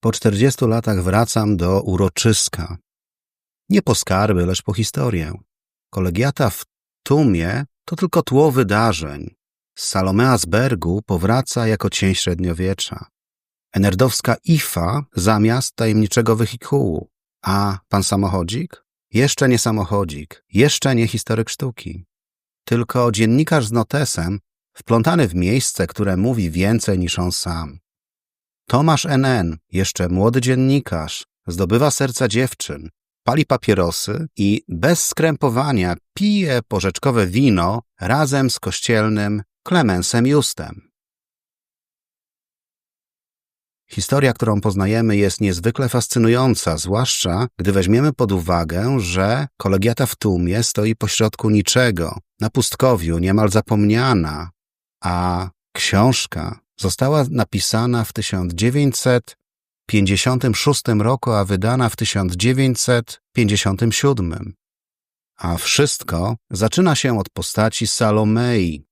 Po czterdziestu latach wracam do uroczyska. Nie po skarby, lecz po historię. Kolegiata w Tumie to tylko tło wydarzeń. Salomea z Bergu powraca jako cień średniowiecza. Enerdowska Ifa zamiast tajemniczego wehikułu. A pan samochodzik? Jeszcze nie samochodzik, jeszcze nie historyk sztuki. Tylko dziennikarz z notesem, wplątany w miejsce, które mówi więcej niż on sam. Tomasz NN, jeszcze młody dziennikarz, zdobywa serca dziewczyn, pali papierosy i bez skrępowania pije porzeczkowe wino razem z kościelnym Klemensem Justem. Historia, którą poznajemy, jest niezwykle fascynująca, zwłaszcza gdy weźmiemy pod uwagę, że kolegiata w Tumie stoi pośrodku niczego, na pustkowiu, niemal zapomniana, a książka została napisana w 1956 roku, a wydana w 1957. A wszystko zaczyna się od postaci Salomei,